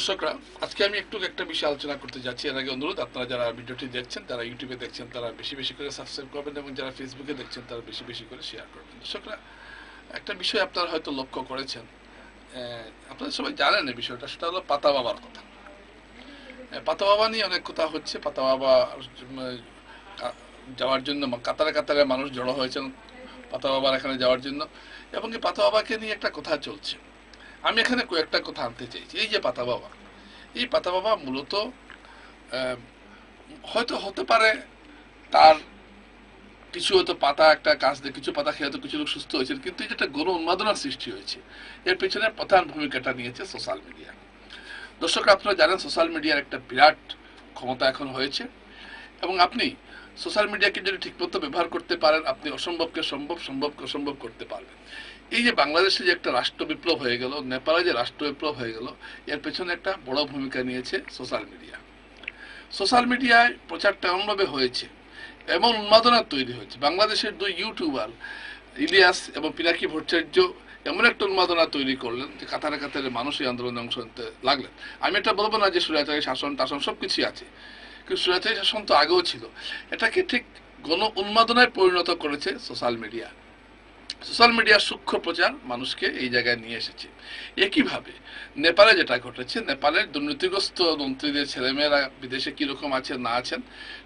দর্শকরা, আজকে আমি একটু একটা বিষয় আলোচনা করতে যাচ্ছি। এর আগে অনুরোধ, আপনারা যারা ভিডিওটি দেখছেন তারা ইউটিউবে দেখছেন, তারা বেশি বেশি করে সাবস্ক্রাইব করবেন এবং যারা ফেসবুকে দেখছেন, তারা বেশি বেশি করে শেয়ার করবেন। দর্শকরা, একটা বিষয় আপনারা হয়তো লক্ষ্য করেছেন। আপনারা সবাই জানেন এই বিষয়টা, সেটা হলো পাতা বাবার কথা। পাতা বাবা নিয়ে অনেক কথা হচ্ছে। পাতা বাবা যাওয়ার জন্য কাতারে কাতারে মানুষ জড়ো হয়েছেন পাতা বাবার এখানে যাওয়ার জন্য। এবং এই পাতা বাবাকে নিয়ে একটা কথা চলছে। আমি এখানে কয়েকটা কথা আনতে চাইছি। এই যে পাতা বাবা, এই পাতা বাবা মূলত হয়তো হতে পারে তার কিছু হয়তো পাতা, একটা কাজ দিয়ে কিছু পাতা খেয়ে হয়তো কিছু লোক সুস্থ হয়েছেন, কিন্তু এটা একটা গণ উন্মাদনার সৃষ্টি হয়েছে, এর পেছনে প্রধান ভূমিকাটা নিয়েছে সোশ্যাল মিডিয়া দর্শক, আপনারা জানেন সোশ্যাল মিডিয়ার একটা বিরাট ক্ষমতা এখন হয়েছে, এবং আপনি সোশ্যাল মিডিয়াকে যদি ঠিকমতো ব্যবহার করতে পারেন, আপনি অসম্ভবকে সম্ভব, সম্ভবকে অসম্ভব করতে পারবেন। এই যে বাংলাদেশে যে একটা রাষ্ট্র বিপ্লব হয়ে গেল, নেপালে যে রাষ্ট্র বিপ্লব হয়ে গেল, এর পেছনে একটা বড় ভূমিকা নিয়েছে সোশ্যাল মিডিয়া সোশ্যাল মিডিয়ায় প্রচারটা এমনভাবে হয়েছে, এমন উন্মাদনা তৈরি হয়েছে। বাংলাদেশের দুই ইউটিউবার ইলিয়াস এবং পিনাকি ভট্টাচার্য এমন একটা উন্মাদনা তৈরি করলেন যে কাতারে কাতারে মানুষ এই আন্দোলনে অংশ নিতে লাগলেন। আমি এটা বলব না যে সুরাচারী শাসন টাসন সব কিছুই আছে, কিন্তু সুরাচারী শাসন তো আগেও ছিল। এটাকে ঠিক গণ উন্মাদনায় পরিণত করেছে সোশ্যাল মিডিয়া সোশ্যাল মিডিয়ার সূক্ষ্ম প্রচার মানুষকে এই জায়গায় নিয়ে এসেছে। একইভাবে নেপালে যেটা ঘটেছে, নেপালের দুর্নীতিগ্রস্ত মন্ত্রীদের ছেলেমেয়েরা বিদেশে কীরকম আছেন না আছেন,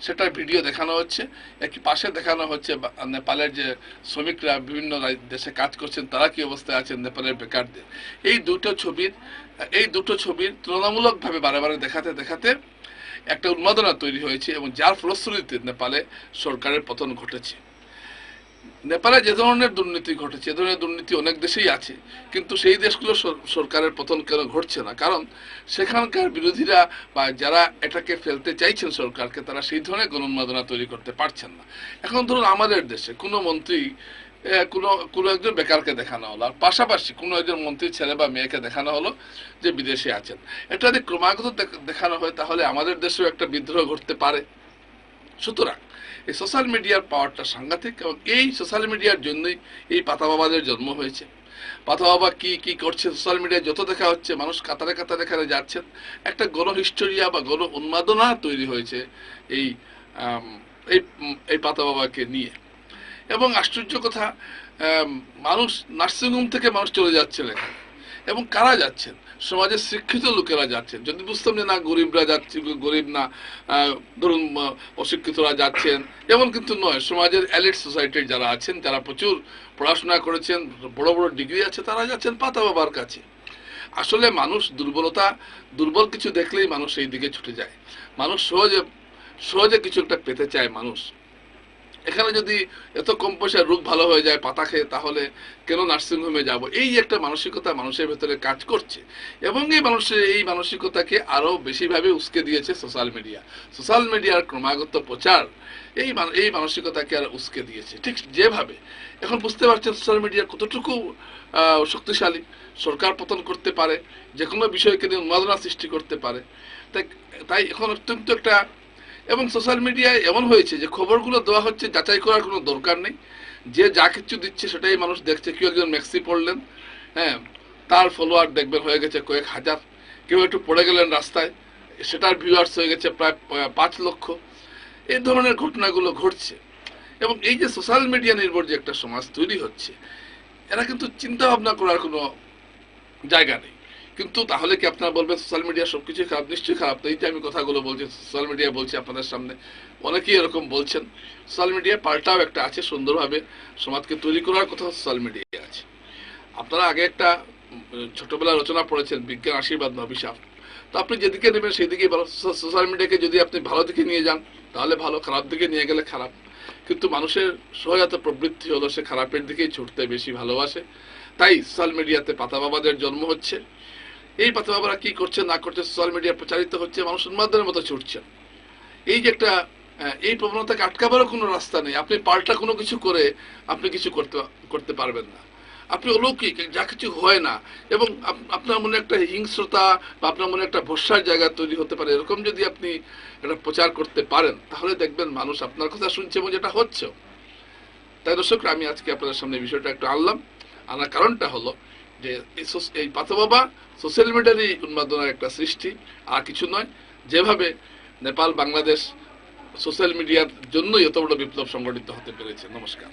সেটার ভিডিও দেখানো হচ্ছে। একই পাশে দেখানো হচ্ছে নেপালের যে শ্রমিকরা বিভিন্ন দেশে কাজ করছেন, তারা কি অবস্থায় আছেন নেপালের বেকারদের। এই দুটো ছবির, এই দুটো ছবির তুলনামূলকভাবে বারে বারে দেখাতে দেখাতে একটা উন্মাদনা তৈরি হয়েছে এবং যার ফলশ্রুতিতে নেপালে সরকারের পতন ঘটেছে। নেপালে যে ধরনের দুর্নীতি ঘটেছে, এ ধরনের দুর্নীতি অনেক দেশেই আছে, কিন্তু সেই দেশগুলো সর- সরকারের পতন কেন ঘটছে না? কারণ সেখানকার বিরোধীরা বা যারা এটাকে ফেলতে চাইছেন সরকারকে, তারা সেই ধরনের গণউন্মাদনা তৈরি করতে পারছেন না। এখন ধরুন আমাদের দেশে কোনো মন্ত্রী কোনো কোনো একজন বেকারকে দেখানো হলো, আর পাশাপাশি কোনো একজন মন্ত্রীর ছেলে বা মেয়েকে দেখানো হলো যে বিদেশে আছেন। এটা যদি ক্রমাগত দেখানো হয়, তাহলে আমাদের দেশেও একটা বিদ্রোহ ঘটতে পারে। সুতরাং এই সোশ্যাল মিডিয়ার পাওয়ারটা সাংঘাতিক এবং এই সোশ্যাল মিডিয়ার জন্যই এই পাতা বাবাদের জন্ম হয়েছে। পাতা বাবা কি কি করছে সোশ্যাল মিডিয়ায় যত দেখা হচ্ছে, মানুষ কাতারে কাতারে এখানে যাচ্ছেন। একটা গণ হিস্টোরিয়া বা গণ উন্মাদনা তৈরি হয়েছে এই এই এই পাতা বাবাকে নিয়ে। এবং আশ্চর্য কথা মানুষ নার্সিংহোম থেকে মানুষ চলে যাচ্ছেন এখানে। এবং কারা যাচ্ছেন? সমাজের শিক্ষিত লোকেরা যাচ্ছেন। যদি বুঝতাম যে না, গরিবরা যাচ্ছে, গরিব না ধরুন অশিক্ষিতরা যাচ্ছেন, এমন কিন্তু নয়। সমাজের অ্যালিট সোসাইটির যারা আছেন যারা প্রচুর পড়াশোনা করেছেন, বড় বড় ডিগ্রি আছে, তারা যাচ্ছেন পাতা বাবার কাছে। আসলে মানুষ দুর্বলতা, দুর্বল কিছু দেখলেই মানুষ এই দিকে ছুটে যায়। মানুষ সহজে সহজে কিছু একটা পেতে চায় মানুষ। এখানে যদি এত কম পয়সায় রোগ ভালো হয়ে যায় পাতা খেয়ে, তাহলে কেন নার্সিংহোমে যাব? এই একটা মানসিকতা মানুষের ভেতরে কাজ করছে। এবং এই মানুষের, এই মানসিকতাকে আরও বেশিভাবে উস্কে দিয়েছে সোশ্যাল মিডিয়া সোশ্যাল মিডিয়ার ক্রমাগত প্রচার এই এই মানসিকতাকে আর উস্কে দিয়েছে। ঠিক যেভাবে। এখন বুঝতে পারছেন সোশ্যাল মিডিয়া কতটুকু শক্তিশালী। সরকার পতন করতে পারে যে কোনো বিষয়কে নিয়ে উন্মাদনা সৃষ্টি করতে পারে। তাই তাই এখন অত্যন্ত একটা এবং সোশ্যাল মিডিয়ায় এমন হয়েছে যে খবরগুলো দেওয়া হচ্ছে, যাচাই করার কোনো দরকার নেই। যে যা কিছু দিচ্ছে সেটাই মানুষ দেখছে। কেউ একজন ম্যাক্সি পড়লেন হ্যাঁ তার ফলোয়ার দেখবেন হয়ে গেছে কয়েক হাজার। কেউ একটু পড়ে গেলেন রাস্তায়, সেটার ভিউয়ার্স হয়ে গেছে প্রায় পাঁচ লক্ষ। এই ধরনের ঘটনাগুলো ঘটছে। এবং এই যে সোশ্যাল মিডিয়া নির্ভর যে একটা সমাজ তৈরি হচ্ছে, এরা কিন্তু চিন্তা ভাবনা করার কোনো জায়গা নেই। কিন্তু তাহলে কি আপনারা বলবেন সোশ্যাল মিডিয়া সবকিছু খারাপ? নিশ্চয়ই খারাপ। তো এই যে আমি কথাগুলো বলছি সোশ্যাল মিডিয়া বলছি আপনাদের সামনে। অনেকেই এরকম বলছেন সোশ্যাল মিডিয়া পাল্টাও একটা আছে, সুন্দরভাবে সমাজকে তৈরি করার কথা সোশ্যাল মিডিয়া আছে। আপনারা আগে একটা ছোটবেলা রচনা পড়েছেন, বিজ্ঞান আশীর্বাদ না অভিশাপ। তো আপনি যেদিকে নেবেন সেই দিকেই ভালো সোশ্যাল মিডিয়াকে যদি আপনি ভালো দিকে নিয়ে যান, তাহলে ভালো, খারাপ দিকে নিয়ে গেলে খারাপ। কিন্তু মানুষের সহজাত প্রবৃত্তি হলো সে খারাপের দিকেই ছুটতে বেশি ভালোবাসে। তাই সোশ্যাল মিডিয়াতে পাতা বাবাদের জন্ম হচ্ছে। এই পাতা বাবারা কি করছে না করছে সোশ্যাল মিডিয়া প্রচারিত হচ্ছে, মানুষ উন্মাদের মতো ছুটছে। এই যে একটা এই প্রবণতাকে আটকাবারও কোনো রাস্তা নেই। আপনি পাল্টা কোনো কিছু করে আপনি কিছু করতে করতে পারবেন না। আপনি অলৌকিক, যা কিছু হয় না। এবং আপনার মনে একটা হিংস্রতা বা আপনার মনে একটা ভরসার জায়গা তৈরি হতে পারে। এরকম যদি আপনি এটা প্রচার করতে পারেন, তাহলে দেখবেন মানুষ আপনার কথা শুনছে এবং যেটা হচ্ছে। তাই দর্শকরা, আমি আজকে আপনাদের সামনে বিষয়টা একটু আনলাম। আনার কারণটা হলো যে এই বাবা সোশ্যাল মিডিয়ারই উন্মাদনার একটা সৃষ্টি, আর কিছু নয়। যেভাবে নেপাল, বাংলাদেশ সোশ্যাল মিডিয়ার জন্যই এত বড় বিপ্লব সংগঠিত হতে পেরেছে। নমস্কার।